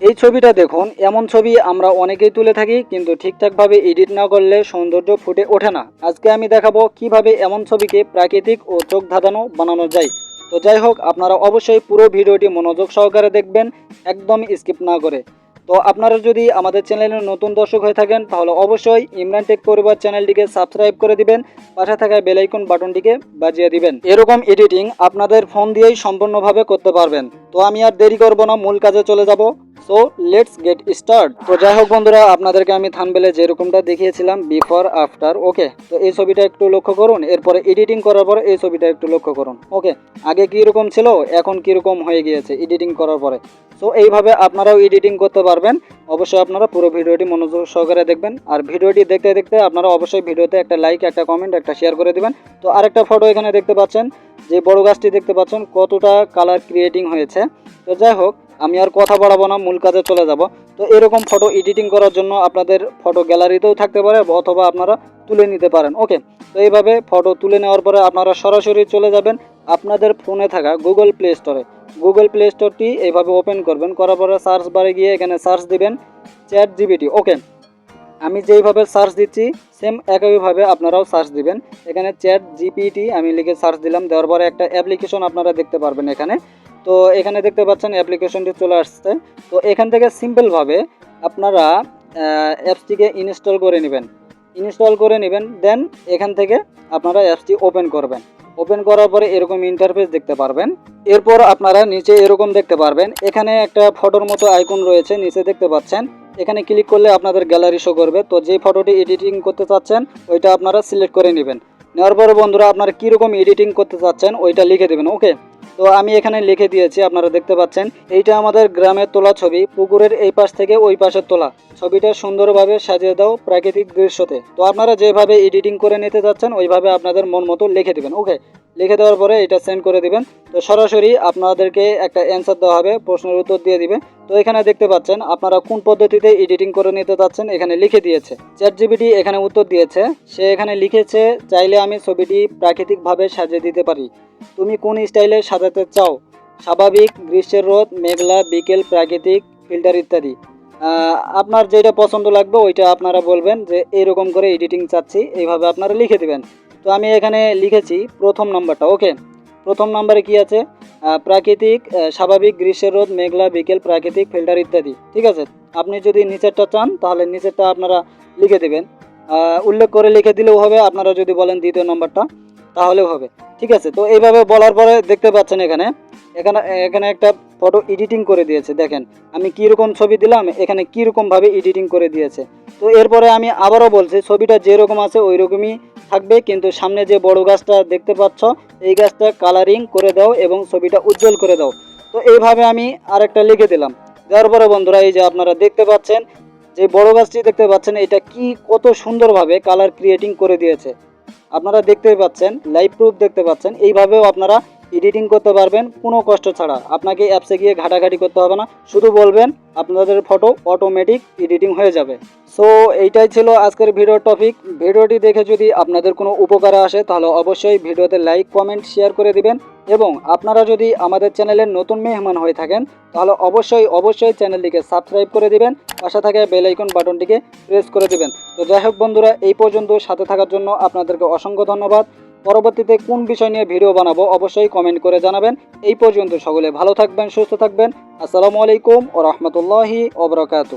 এই ছবিটা দেখুন, এমন ছবি আমরা অনেকেই তুলে থাকি, কিন্তু ঠিকঠাকভাবে এডিট না করলে সৌন্দর্য ফুটে ওঠে না। আজকে আমি দেখাবো কীভাবে এমন ছবিকে প্রাকৃতিক ও চোখ ধাঁধানো বানানো যায়। তো যাই হোক, আপনারা অবশ্যই পুরো ভিডিওটি মনোযোগ সহকারে দেখবেন, একদম স্কিপ না করে। তো আপনারা যদি আমাদের চ্যানেলের নতুন দর্শক হয়ে থাকেন, তাহলে অবশ্যই ইমরান টেক পরিবার চ্যানেলটিকে সাবস্ক্রাইব করে দিবেন, পাশে থাকা বেলাইকন বাটনটিকে বাজিয়ে দিবেন। এরকম এডিটিং আপনাদের ফোন দিয়েই সম্পূর্ণভাবে করতে পারবেন। তো আমি আর দেরি করব না, মূল কাজে চলে যাব। সো লেটস গেট স্টার্ট তো যাই হোক বন্ধুরা, আপনাদেরকে আমি থানবেলে যেরকমটা দেখিয়েছিলাম বিফোর আফটার ওকে তো এই ছবিটা একটু লক্ষ্য করুন, এরপরে এডিটিং করার পরে এই ছবিটা একটু লক্ষ্য করুন ওকে আগে কীরকম ছিল, এখন কীরকম হয়ে গিয়েছে এডিটিং করার পরে? সো এইভাবে আপনারাও এডিটিং করতে পারবেন। অবশ্যই আপনারা পুরো ভিডিওটি মনোযোগ সহকারে দেখবেন। আর ভিডিওটি দেখতে দেখতে আপনারা অবশ্যই ভিডিওতে একটা লাইক একটা কমেন্ট একটা শেয়ার করে দেবেন। তো আরেকটা ফটো এখানে দেখতে পাচ্ছেন, যে বড় গাছটি দেখতে পাচ্ছেন, কতটা কালার ক্রিয়েটিং হয়েছে। তো যাই হোক আমি আর কথা বাড়াবো না, মূল কাজে চলে যাব। তো এরকম ফটো এডিটিং করার জন্য আপনাদের ফটো গ্যালারিতেও থাকতে পারে অথবা আপনারা তুলে নিতে পারেন ওকে তো এইভাবে ফটো তুলে নেওয়ার পরে আপনারা সরাসরি চলে যাবেন আপনাদের ফোনে থাকা গুগল প্লে স্টোরে গুগল প্লে স্টোরটি এইভাবে ওপেন করবেন, করার পরে সার্চ বারে গিয়ে এখানে সার্চ দিবেন চ্যাট জিবিটি ওকে আমি যেইভাবে সার্চ দিচ্ছি সেম একইভাবে আপনারাও সার্চ দিবেন। এখানে চ্যাট জিপিটি আমি লিখে সার্চ দিলাম, দেওয়ার পরে একটা অ্যাপ্লিকেশন আপনারা দেখতে পারবেন এখানে। তো এখানে দেখতে পাচ্ছেন অ্যাপ্লিকেশনটি চলে আসছে। তো এখান থেকে সিম্পলভাবে আপনারা অ্যাপসটিকে ইনস্টল করে নেবেন। ইনস্টল করে নেবেন, দেন এখান থেকে আপনারা অ্যাপসটি ওপেন করবেন। ওপেন করার পরে এরকম ইন্টারফেস দেখতে পারবেন। এরপর আপনারা নিচে এরকম দেখতে পারবেন। এখানে একটা ফটোর মতো আইকন রয়েছে, নিচে দেখতে পাচ্ছেন। এখানে ক্লিক করলে আপনাদের গ্যালারি শো করবে। তো যে ফটোটি এডিটিং করতে চাচ্ছেন, ওইটা আপনারা সিলেক্ট করে নেবেন। নেওয়ার পরে বন্ধুরা আপনারা কীরকম এডিটিং করতে চাচ্ছেন, ওইটা লিখে দেবেন, ওকে? তো আমি এখানে লিখে দিয়েছি, আপনারা দেখতে পাচ্ছেন। এইটা আমাদের গ্রামের তোলা ছবি, পুকুরের এই পাশ থেকে ওই পাশের তোলা। ছবিটা সুন্দরভাবে সাজিয়ে দাও প্রাকৃতিক দৃশ্যতে। তো আপনারা যেভাবে এডিটিং করে নিতে চাচ্ছেন, ওইভাবে আপনাদের মন মতো লিখে দেবেন, ওকে? লিখে দেওয়ার পরে এটা সেন্ড করে দিবেন। তো সরাসরি আপনাদেরকে একটা অ্যান্সার দেওয়া হবে, প্রশ্নের উত্তর দিয়ে দিবে তো এখানে দেখতে পাচ্ছেন, আপনারা কোন পদ্ধতিতে এডিটিং করে নিতে চাচ্ছেন এখানে লিখে দিয়েছে। চ্যাট জিবিটি এখানে উত্তর দিয়েছে, সে এখানে লিখেছে, চাইলে আমি ছবিটি প্রাকৃতিকভাবে সাজিয়ে দিতে পারি। তুমি কোন স্টাইলে সাজাতে চাও? স্বাভাবিক গ্রীষ্মের রোদ, মেঘলা, বিকেল, প্রাকৃতিক ফিল্টার ইত্যাদি। আপনার যেটা পছন্দ লাগবে, ওইটা আপনারা বলবেন যে এরকম করে এডিটিং চাচ্ছি, এইভাবে আপনারা লিখে দিবেন। তো আমি এখানে লিখেছি প্রথম নাম্বারটা, ওকে? প্রথম নাম্বারে কি আছে? প্রাকৃতিক স্বাভাবিক গ্রীষ্মের রোদ, মেঘলা, বিকেল, প্রাকৃতিক ফিল্টার ইত্যাদি, ঠিক আছে? আপনি যদি নিচেরটা চান, তাহলে নিচেরটা আপনারা লিখে দেবেন। উল্লেখ করে লিখে দিলেও হবে, আপনারা যদি বলেন দ্বিতীয় নম্বরটা। তাহলেও হবে। ঠিক আছে? তো এইভাবে বলার পরে দেখতে পাচ্ছেন এখানে। এখানে এখানে একটা ফটো এডিটিং করে দিয়েছে, দেখেন। আমি কীরকম ছবি দিলাম, এখানে কীরকমভাবে এডিটিং করে দিয়েছে। তো এরপরে আমি আবারও বলছি, ছবিটা যেরকম আছে ওই রকমই থাকবে, কিন্তু সামনে যে বড় গাছটা দেখতে পাচ্ছ, এই গাছটা কালারিং করে দাও এবং ছবিটা উজ্জ্বল করে দাও। তো এইভাবে আমি আরেকটা লিখে দিলাম। দেওয়ার পরে বন্ধুরা, এই যে আপনারা দেখতে পাচ্ছেন, যে বড় গাছটি দেখতে পাচ্ছেন, এটা কি কত সুন্দরভাবে কালার ক্রিয়েটিং করে দিয়েছে। আপনারা দেখতেই পাচ্ছেন লাইভ প্রুফ দেখতে পাচ্ছেন এইভাবেও আপনারা এডিটিং করতে পারবেন, কোনো কষ্ট ছাড়া। আপনাকে অ্যাপসে গিয়ে ঘাটাঘাটি করতে হবে না। শুধু বলবেন, আপনাদের ফটো অটোমেটিক এডিটিং হয়ে যাবে। সো এইটাই ছিল আজকের ভিডিওর টপিক ভিডিওটি দেখে যদি আপনাদের কোনো উপকারে আসে, তাহলে অবশ্যই ভিডিওতে লাইক কমেন্ট শেয়ার করে দিবেন। এবং আপনারা যদি আমাদের চ্যানেলের নতুন মেহমান হয়ে থাকেন, তাহলে অবশ্যই অবশ্যই চ্যানেলটিকে সাবস্ক্রাইব করে দিবেন। পাশে থাকা বেলাইকন বাটনটিকে প্রেস করে দিবেন। তো যাই হোক বন্ধুরা, এই পর্যন্ত সাথে থাকার জন্য আপনাদেরকে অসংখ্য ধন্যবাদ। পরবর্তীতে কোন বিষয় নিয়ে ভিডিও বানাবো অবশ্যই কমেন্ট করে জানাবেন। এই পর্যন্ত সকলে ভালো থাকবেন, সুস্থ থাকবেন। আসসালামু আলাইকুম ও রহমতুল্লাহি ওবরাকাতু